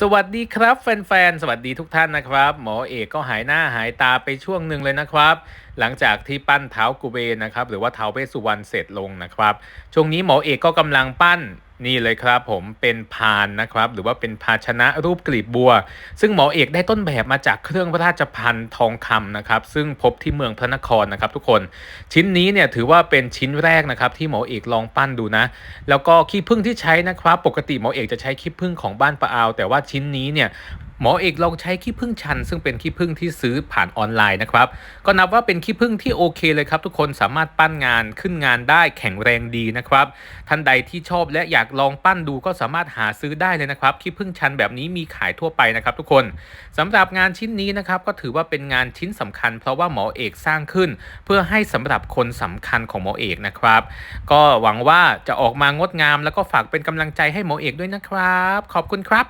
สวัสดีครับ แฟนๆ สวัสดีทุกท่านนะครับ หมอเอกก็หายหน้าหายตาไปช่วงหนึ่งเลยนะครับ หลังจากที่ปั้นเท้ากุเบนนะครับ หรือว่าเท้าเวสุวรรณเสร็จลงนะครับ ช่วงนี้หมอเอกก็กำลังปั้น นี่เลยครับผมเป็นพานนะครับ หรือว่าเป็นภาชนะรูปกลีบบัว ซึ่งหมอเอกได้ต้นแบบมาจากเครื่องพระราชพันธ์ทองคำนะครับ ซึ่งพบที่เมืองพระนครนะครับ ทุกคนชิ้นนี้เนี่ยถือว่าเป็นชิ้นแรกนะครับ ที่หมอเอกลองปั้นดูนะ แล้วก็ขี้ผึ้งที่ใช้นะครับ ปกติหมอเอกจะใช้ขี้ผึ้งของบ้านปะอาว แต่ว่าชิ้นนี้เนี่ย หมอเอกลองใช้ขี้ผึ้งชัน ซึ่งเป็นขี้ผึ้งที่ซื้อผ่านออนไลน์นะครับ ก็นับว่าเป็นขี้ผึ้งที่โอเคเลยครับ ทุกคนสามารถปั้นงานขึ้นงานได้แข็งแรงดีนะครับ ท่านใดที่ชอบและอยากลองปั้นดูก็สามารถหาซื้อได้เลยนะครับขี้ผึ้งชันแบบนี้มีขายทั่วไปนะครับ ทุกคนสำหรับงานชิ้นนี้นะครับก็ถือว่าเป็นงานชิ้นสำคัญ เพราะว่าหมอเอกสร้างขึ้น เพื่อให้สำหรับคนสำคัญของหมอเอกนะครับ ก็หวังว่าจะออกมางดงาม แล้วก็ฝากเป็นกำลังใจให้หมอเอกด้วยนะครับ ขอบคุณครับ